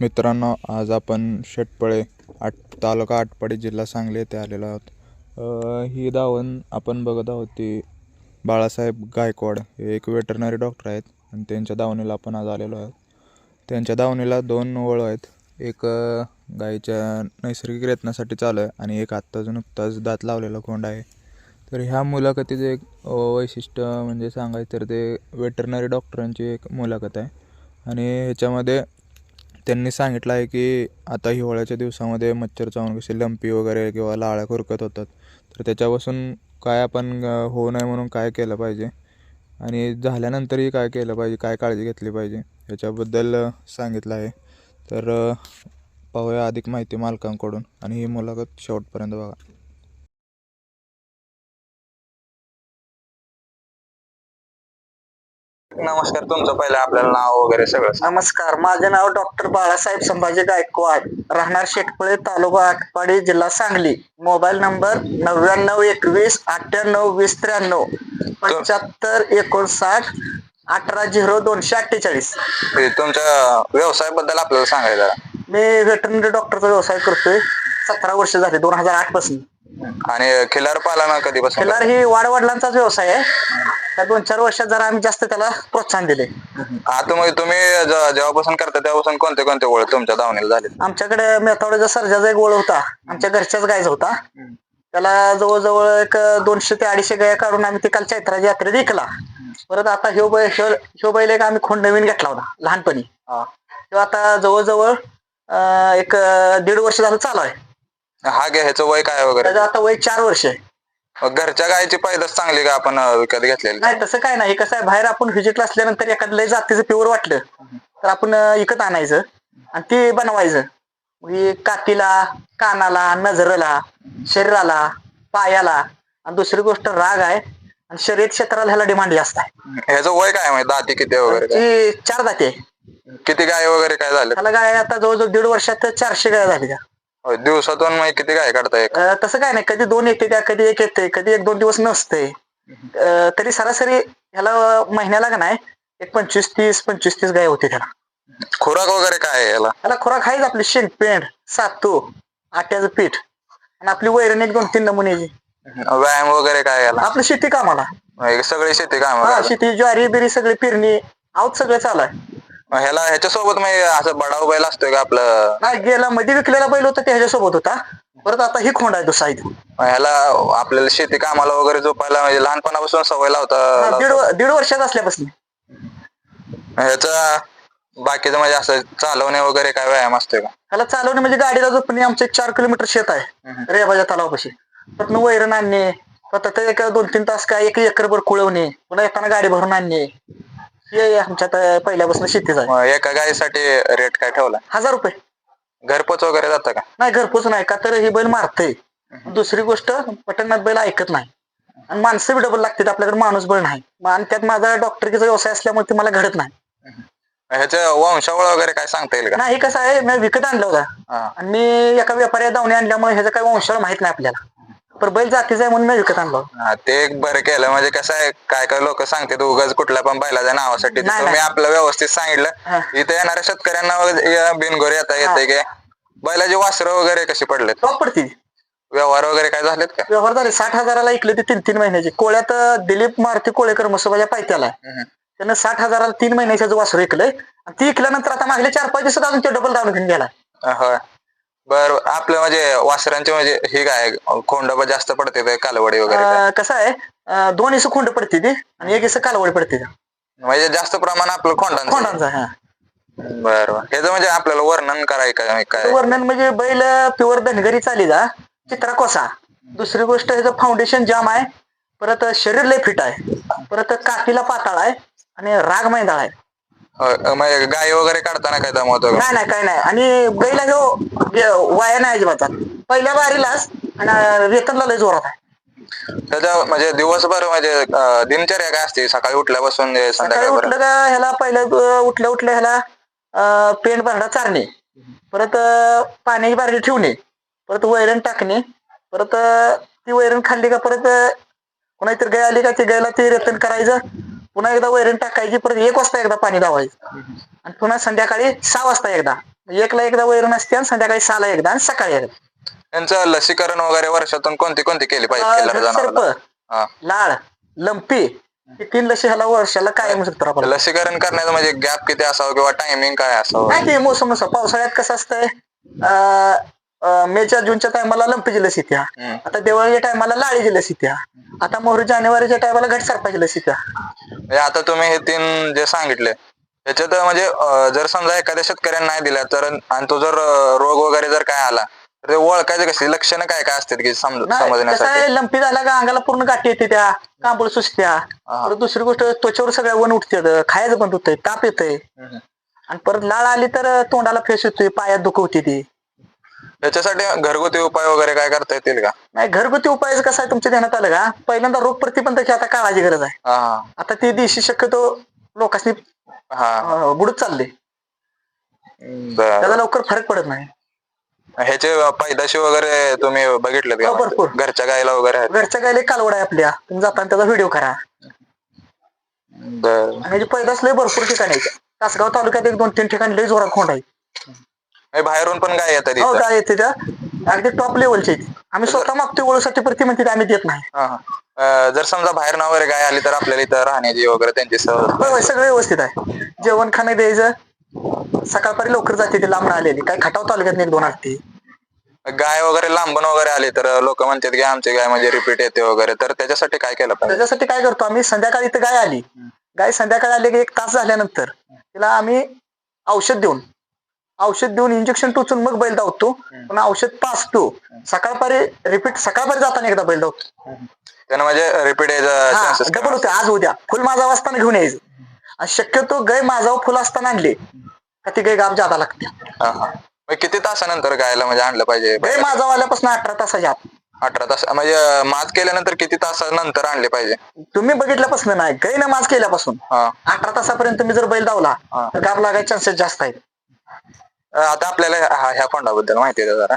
मित्रांनो आज आपण शेटपळे आट तालुका आटपाडी जिल्हा सांगली येथे आलेलो आहोत. ही दावण आपण बघत आहोत ती बाळासाहेब गायकवाड. हे एक वेटरनरी डॉक्टर आहेत आणि त्यांच्या दावणीला आपण आज आलेलो आहोत. त्यांच्या दावणीला दोन ओळ आहेत. एक गायीच्या गाईच्या नैसर्गिक रत्नासाठी चालू आहे आणि एक आत्ताच नुकताच दात लावलेला कोंड आहे. तर ह्या मुलाखतीचं एक वैशिष्ट्य म्हणजे सांगायचं तर ते वेटरनरी डॉक्टरांची एक मुलाखत आहे. आणि ह्याच्यामध्ये त्यांनी सांगितलं आहे की आता हिवाळ्याच्या दिवसामध्ये मच्छर चावून कसे लंपी वगैरे किंवा लाळ्या खुरकत होतात. तर त्याच्यापासून काय आपण होऊ नये म्हणून काय केलं पाहिजे? आणि झाल्यानंतरही काय केलं पाहिजे? काय काळजी घेतली पाहिजे? याच्याबद्दल सांगितलं आहे. तर पाहूया अधिक माहिती मालकांकडून. आणि ही मुलाखत शेवटपर्यंत बघा. नमस्कार तुमचं पहिलं आपल्याला नाव वगैरे सगळं सांगा. नमस्कार माझे नाव डॉक्टर बाळासाहेब संभाजी गायकवाड राहणार शेटपळे तालुका आटपाडी जिल्हा सांगली मोबाईल नंबर नव्याण्णव एकवीस अठ्ठ्याण्णव वीस त्र्याण्णव पंच्याहत्तर एकोणसाठ अठरा झिरो दोनशे अठ्ठेचाळीस हे तुमच्या व्यवसायाबद्दल आपल्याला सांगायचं. मी वेटरनरी डॉक्टरचा व्यवसाय करतोय सतरा वर्ष झाली दोन हजार आठपासून आणि खिलार पालन कधीपासून? खिलार ही वाडवडिलांचाच व्यवसाय आहे. त्या दोन चार वर्षात जरा आम्ही जास्त त्याला प्रोत्साहन दिले. आता मग तुम्ही ज- जेव्हापासून करता तेव्हापासून कोणते कोणते ओळ तुमच्या दावणीला झाले आमच्याकडे मेथावड्याचा सर्जाचा एक ओळ होता. आमच्या घरच्याच गायचा होता. त्याला जवळजवळ एक दोनशे ते अडीचशे गाया काढून आम्ही ते काल चैत्राच्या यात्रेत विकला. परत आता ह्यो बैल ह्यो ह्यो बैल एक आम्ही खोंड नवीन घेतला होता लहानपणी. तो आता जवळजवळ अं, एक अं, दीड वर्ष झालं चालू आहे. हा घे ह्याचं वय काय वगैरे? त्याचं आता वय चार वर्ष आहे. मग घरच्या गायची पैदास चांगली का आपण अं, विकत घेतलेली? नाही तसं काय नाही. कसं आहे बाहेर आपण व्हिजिटला असल्यानंतर एखादं लय जातीचं प्युअर वाटलं तर आपण अं, विकत आणायचं आणि ते बनवायचं. मग हे कातीला कानाला नजरेला शरीराला पायाला आणि दुसरी गोष्ट राग आहे आणि शर्यत क्षेत्राला ह्याला डिमांड जास्त आहे. ह्याचं वय काय माहिती दाती किती वगैरे काय? ती चार जाती आहे. किती गाय वगैरे काय झाले? त्याला गाय आता जवळजवळ दीड वर्षात चारशे गाय झाली त्या. होय, दिवसातून मग किती गाय काढता एक? अं, तसं काय नाही कधी दोन येते त्या कधी एक येते कधी एक दोन दिवस नसते. अं, तरी सरासरी ह्याला महिन्याला का नाही एक पंचवीस तीस पंचवीस तीस गाय होते त्याला. खुराक वगैरे काय आहे याला? त्याला खुराक आहेच आपली शेणपेंड सातू आट्याचं पीठ आणि आपली वैरण एक दोन तीन नमुन्याची व्यायाम वगैरे काय आहे याला? आपलं शेती कामाला. हे सगळी शेती काम हा शेती ज्वारी बिरी सगळी पेरणी आऊत सगळं चालू आहे. ह्याला ह्याच्यासोबत मग असं बडाव बैल असतोय का आपलं? नाही गेला मध्ये विकलेला बैल होता ते ह्याच्यासोबत होता. परत आता ही खोंड आहे दुसरा ह्याला आपल्याला शेती कामाला वगैरे जोपायला म्हणजे लहानपणापासून सवय हा, लावता दीड दीड वर्षात असल्यापासून. ह्याचा बाकीचं म्हणजे असं चालवणे वगैरे काय व्यायाम असतोय का? त्याला चालवणे म्हणजे गाडीला जो पण आमचं एक चार किलोमीटर शेत आहे रेबाच्या तलावापाशी. त्यातनं वैरण आणणे परत एक दोन तीन तास काय एक एकरभर कुळवणे पुन्हा येताना गाडी भरून आणणे. हे आमच्यात अं, पहिल्यापासून शेतीच आहे. मग एका गायीसाठी रेट काय ठेवला? हजार रुपये. घरपोच वगैरे जातं का? नाही घरपोच नाही. का तर ही बैल मारतय. दुसरी गोष्ट पटंगात बैल ऐकत नाही. आणि माणसं बी डबल लागतात. आपल्याकडे माणूस बळ नाही. मग आणि त्यात माझा डॉक्टरकीचा व्यवसाय असल्यामुळे ते मला घडत नाही. ह्याचं वंशावळ वगैरे काय सांगता येईल का? नाही कसं आहे मी विकत आणला होता. हा. आणि मी एका व्यापाऱ्या दावणी आणल्यामुळे ह्याचं काही वंशावळ माहीत नाही आपल्याला. पण बैल जातीचा आहे म्हणून मी विकत आणला. हा, ते एक बरं केलं. म्हणजे कसं आहे काय काय लोक सांगतात उगाच कुठल्या पण बैलाच्या नावासाठी. ते नाही, तुम्ही नाही. आपलं व्यवस्थित हा. सांगितलं इथे येणाऱ्या शेतकऱ्यांना वगैरे बिनगोर येता येते की बैलाची वासरं वगैरे कशी पडलेत? टॉप पडती. व्यवहार वगैरे काय झालेत का? व्यवहार झाले. साठ हजाराला ऐकले ते तीन तीन महिन्याचे. कोळ्यात अं, दिलीप मारुती कोळेकर मसोबाच्या पायथ्याला. आहे. हम्म. त्यानं साठ हजाराला तीन महिन्याचं वासरू ऐकलंय आणि ती ऐकल्यानंतर आता मागले चार पाच दिवसात अजून ते डबल डाऊन घेऊन गेला. होय. बर आपलं म्हणजे वासरांचे म्हणजे हे काय खोंडोबा जास्त पडते ते कालवडी वगैरे काय? अं, कसं आहे अं, दोन इस खुंड पडते ती आणि एक इस कालवडी पडते ती. म्हणजे जास्त प्रमाण आपलं खोंडांचं. खोंडांचा हा. बरं बरं. ह्याचं म्हणजे आपल्याला वर्णन करायचं काय काय वर्णन म्हणजे बैल प्युअर धनगरी चाली जा चित्रा कोसा. दुसरी गोष्ट ह्याचं फाउंडेशन जाम आहे. परत शरीर लय फिट आहे. परत कातीला पाताळ आहे आणि राग मैदाळ आहे. होय, म्हणजे गाय वगैरे काढताना काय दमवतो का? नाही नाही काय नाही. आणि बैला ह्यो गे- वाया नाही अजिबात पहिल्या बारीलाच आणि वेतनला लय जोरात आहे. त्याच्या म्हणजे दिवसभर म्हणजे अं, दिनचर्या काय असते? सकाळी उठल्यापासून ते सकाळी संध्याकाळपर्यंत उठलं का ह्याला पहिलं अं, उठल्या उठल्या ह्याला अं, पेंट भरडा चारणे. परत अं, पाण्याची बारडी ठेवणे. परत वैरण टाकणे. परत अं, ती वैरण खाल्ली का परत अं, पुन्हा इतर गाय आली का ती गायला ते रतन करायचं. पुन्हा एकदा वैरण टाकायची परत एक वाजता एकदा पाणी लावायचं. आणि पुन्हा संध्याकाळी सहा वाजता एकदा. एकला एकदा वैरण असते आणि संध्याकाळी सहाला एकदा आणि सकाळी एकदा. त्यांचं लसीकरण वगैरे वर्षातून कोणती कोणती केली पाहिजे हा. लाळ लंपी हे तीन लशी ह्याला वर्षाला कायम शकतो आपण लसीकरण करण्याचं म्हणजे गॅप किती असावं किंवा टायमिंग काय असावं? नाही ते मोसमनुसार पावसाळ्यात कसं असतंय अं, मेच्या जूनच्या टायमाला लंपीची लस येत्या. आता दिवाळीच्या टायमाला लाळीची लस येत्या आता मोहरी जानेवारीच्या टायमाला घट सरपाची लस येत्या म्हणजे आता तुम्ही हे तीन जे सांगितले त्याच्यात म्हणजे अं, जर समजा एखाद्या शेतकऱ्यांना नाही दिला तर आणि तो जर अं, रोग वगैरे जर काय आला तर ते ओळखायचे कशी लक्षणं काय काय असतात की समज कसं समजण्यासाठी लंपी झाला का अंगाला पूर्ण गाठी येते त्या कांबळ सुचत्या. परत दुसरी गोष्ट त्वचेवर सगळ्या वन उठते खायचं बंद होतंय ताप येतंय. हम्म. आणि परत लाळ आली तर तोंडाला फेस येतोय पायात दुख होती ती. त्याच्यासाठी घरगुती उपाय वगैरे काय करता येतील का? नाही घरगुती उपाय कसं आहे तुमच्या ध्यानात आलं का? पहिल्यांदा रोग प्रतिबंधाची आता काळाची गरज आहे. हा. आता ती दिवशी शक्यतो लोकांनी हा. बुडत चालले. बर. त्याचा लवकर फरक पडत नाही. ह्याचे पैदाशी वगैरे तुम्ही बघितलेत हो, भरपूर. घरच्या गायला वगैरे आहेत. घरच्या गायले कालवड आहे आपल्या. तुम्ही जाताना त्याचा व्हिडिओ करा. बर. आणि ह्याची पैदास लय भरपूर ठिकाणी आहेत. तासगाव तालुक्यात एक दोन तीन ठिकाणी लय जोरात खोंड आहे बाहेरून पण गाय येतात हो इथं. काय येते त्या. अगदी टॉप लेवलचे आम्ही स्वतः मागतोय ओळखसाठी प्रति म्हणते आम्ही देत नाही. हा, हा. अं, जर समजा बाहेर वगैरे गाय आली तर आपल्याला इथं राहण्याची वगैरे त्यांची सहज होय सगळं व्यवस्थित आहे. जेवण खाणं द्यायचं. सकाळपारी लवकर जाते ते लांब आलेली. काय खटाव तालुक्यात एक दोन असते गाय वगैरे लांबून वगैरे आली तर लोक म्हणतात की आमची गाय म्हणजे रिपीट येते वगैरे. तर त्याच्यासाठी काय केलं पाहिजे? त्याच्यासाठी काय करतो आम्ही संध्याकाळी इथं गाय आली. गाय संध्याकाळी आली की एक तास झाल्यानंतर तिला आम्ही औषध देऊन औषध देऊन इंजेक्शन टोचून मग बैल धावतो. पण औषध पाचतो. सकाळपारी रिपीट सकाळपारी जाताना एकदा बैल धावतो. त्यानं म्हणजे रिपीट डबल होते. आज उद्या. फुल माझा असताना घेऊन यायचं. आणि शक्यतो गाय माझा फुल असताना आणले. का ती गाय गाव जादा लागते. मग किती तासानंतर गायला म्हणजे आणलं पाहिजे? गाय माझा वाल्यापासून अठरा तासाच्या आत. अठरा तास. म्हणजे मात केल्यानंतर किती तासानंतर आणले पाहिजे? तुम्ही बघितल्यापासून नाही गायनं माज केल्यापासून. हा. अठरा तासापर्यंत तुम्ही जर बैल धावला. तर गाब लागायचे चान्सेस जास्त आहेत. आता आपल्याला हा- ह्या फोंडाबद्दल माहिती आहे जरा?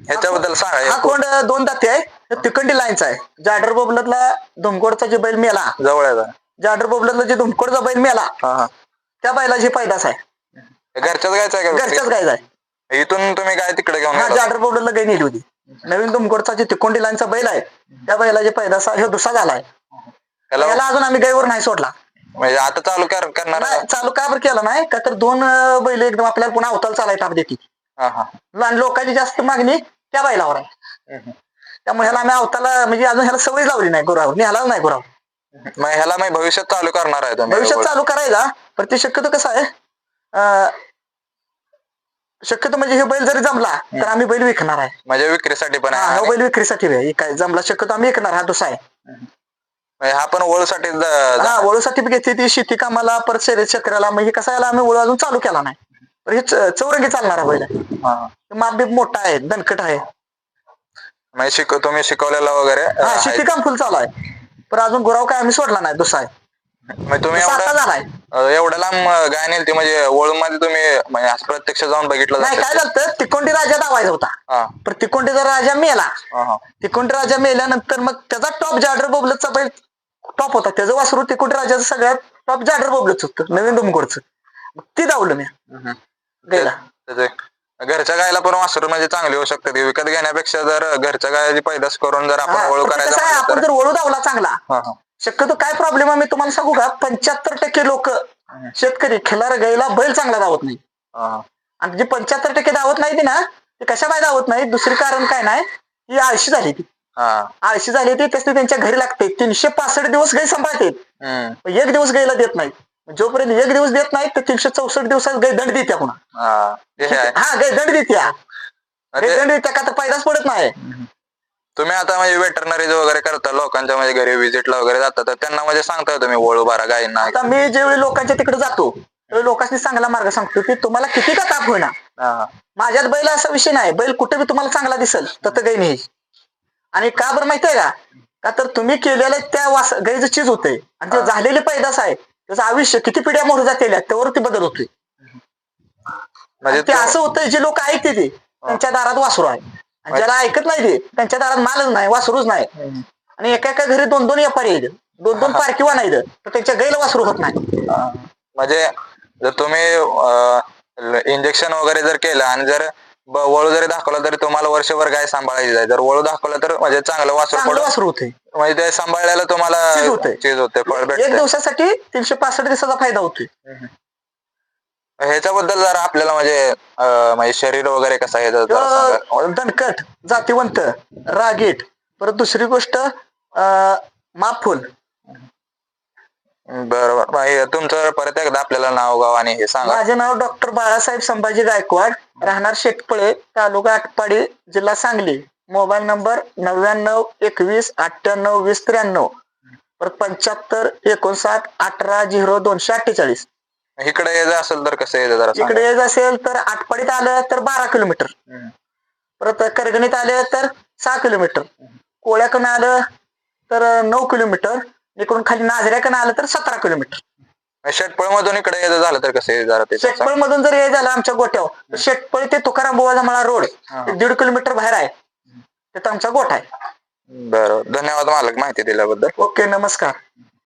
ह्याच्याबद्दल सांगा हा कोंड दोन दाते आहे तिकंडी लाईनचा आहे. जाडर बोबलतला धुमकोडचा जे बैल मेला जवळ आहे जरा. जाडर बोबलतला जे धुमकोडचा बैल मेला हा हा. त्या बैलाची पैदास आहे. हे घरच्याच गायचं आहे घरच्याच का गायचा आहे. इथून तुम्ही गाय तिकडे घेऊन हा गेला? जाडर बोबलतला गाय नेली होती. नवीन धुमकोडचा जे तिकोंडी लाईनचा बैल आहे त्या बैलाची पैदास आहे ह्यो दुसरा झालाय. त्याला याला अजून आम्ही गायवर नाही सोडला. म्हणजे आता चालू कर- करणार नाही, चालू का बरं केलं नाही? का तर दोन अं, बैल एकदम आपल्याला पुन्हा अवताल चालायला ताप देते हा हा. आणि लोकांची जास्त मागणी त्या बैलावर आहे. त्यामुळे ह्याला आम्ही अवताला म्हणजे अजून ह्याला सवय लावली नाही गुरावर. ह्याला नाही गुरावर. मग ह्याला मी भविष्यात चालू करणार आहे तुम्ही भविष्यात चालू करायचा पण ते शक्यतो कसं आहे अं, शक्यतो म्हणजे हे बैल जरी जमला तर आम्ही बैल विकणार आहे. म्हणजे विक्रीसाठी पण हा हा बैल विक्रीसाठी आहे. काय जमला शक्यतो आम्ही विकणार हा दुसरा आहे. हा पण ओळसाठी हा वळूसाठी बी घेते ती शेती कामाला परत शर्यत क्षेत्राला म्हणजे कसं याला आम्ही वळू अजून चालू केला नाही. पण हे चौरंगी चालणारा बैल आहे हा, हा. माप बीप मोठा आहे दणकट आहे. म्हणजे शिक तुम्ही शिकवलेला वगैरे? हा. शेती काम फुल चालू आहे. पण अजून गुराव काय आम्ही सोडला नाही दुसरा आहे. म्हणजे तुम्ही एवढं झालाय अं, एवढं लांब गाय नेलती म्हणजे ओळून मध्ये तुम्ही म्हणजे प्रत्यक्ष जाऊन बघितलं नाही काय? झालं तिकोंडी राजा दावायचा होता. हा. पण तिकोंडीचा राजा मेला. हा हा. तिकोंडी राजा मेल्यानंतर मग त्याचा टॉप जाडर बोबलतचा बैल टॉप होता. त्याचं वासरू तिकोंडी राजाचं सगळ्यात टॉप जाडर बोबलच होतं. नवीन मग ती धावलं मी. गेला. घरच्या गायला पण वासरू म्हणजे चांगली होऊ शकते ती विकत घेण्यापेक्षा जर घरच्या गायची पैदास करून जर आपण हा, ते करायचं आपण जर वळू धावला चांगला हा हा. शक्यतो काय प्रॉब्लेम आहे मी तुम्हाला सांगू का? पंच्याहत्तर टक्के लोक शेतकरी खिलार गायला बैल चांगला धावत नाही. हा, हा. आणि जी पंच्याहत्तर टक्के धावत नाही ती ना ते कशा काय धावत नाही? दुसरी कारण काय नाही? ती आळशी झाली ती. हा आळशी झाली ती त्यांच्या घरी लागते. तीनशे पासष्ट दिवस गाय सांभाळते. एक दिवस गायला देत नाही. जोपर्यंत एक दिवस देत नाही तर तीनशे चौसष्ट दिवसात गाय दंड देत्या पुन्हा. हा गाय दंड देत्या. गाय दंड देत्या का तर फायदाच पडत नाही. तुम्ही आता म्हणजे वेटरनरीज वगैरे करता लोकांच्या म्हणजे घरी व्हिजिटला वगैरे जाता तर त्यांना म्हणजे सांगता तुम्ही वळू बारा गायींना. आता मी ज्यावेळी लोकांच्या तिकडे जातो त्यावेळी लोकांनी चांगला मार्ग सांगतो की तुम्हाला किती का ताप होईना. माझ्यात बैल असा विषय नाही. बैल कुठे बी तुम्हाला चांगला दिसेल तर गाय नाही. आणि का बरं माहितीये का? का तर तुम्ही केलेलं त्या वास गायचं चीज होते आणि ते झालेली पैदास आहे. त्याचं आयुष्य किती पिढ्या मोर जातेल्या त्यावरती बदल होतोय. म्हणजे ते असं होतंय जे लोक ऐकते ते त्यांच्या दारात वासरू आहे. आणि ज्याला ऐकत नाही ते त्यांच्या दारात मालच नाही वासरूच नाही. आणि एका एका घरी दोन दोन व्यापारी आहेत. दोन दोन पारखी वाहन आहेत. तर त्यांच्या गाईला वासरू होत नाही. म्हणजे जर तुम्ही इंजेक्शन वगैरे जर केलं आणि जर ब- वळू जरी दाखवलं तरी तुम्हाला वर्षभर गाय सांभाळायची आहे. जर वळू दाखवलं तर म्हणजे चांगलं वासरू चांगलं वासरू होते. म्हणजे ते सांभाळल्याला तुम्हाला चीज होते. चीज होते फळ एक भेटते. दिवसासाठी तीनशे पासष्ट दिवसाचा फायदा होतोय. ह्याच्याबद्दल जर आपल्याला म्हणजे अं, म्हणजे शरीर वगैरे कसं आहे जर- जरा सांगा. अं, दणकट जातीवंत रागीट परत दुसरी गोष्ट अं, माफुल. बरोबर हे तुमचं परत एकदा आपल्याला नाव गाव आणि हे सांगा. माझे नाव डॉक्टर बाळासाहेब संभाजी गायकवाड. राहणार शेटपळे तालुका आटपाडी जिल्हा सांगली. मोबाईल नंबर नव्याण्णव एकवीस अठ्ठ्याण्णव वीस त्र्याण्णव. परत पंच्याहत्तर एकोणसाठ अठरा झिरो दोनशे अठ्ठेचाळीस. इकडे यायचं असेल तर कसं यायचं जरा सांगा. इकडे यायचं असेल तर आटपाडीत आलं तर बारा किलोमीटर. हम्म. परत करगणीत आले तर सहा किलोमीटर. कोळ्याकडून आलं तर नऊ किलोमीटर. इकडून खाली नाझऱ्याकडून आलं तर सतरा किलोमीटर. षटपळ मधून इकडे यायचं झालं तर कसं यायचं जरा ते. शेटपळ मधून जर हे झालं आमच्या गोठ्यावर तर शेटपळ ते तुकाराम बुवा मला रोड हा. एक दीड किलोमीटर बाहेर आहे. तिथं आमचा गोठा आहे. बरोबर धन्यवाद मालक माहिती दिल्याबद्दल. ओके नमस्कार.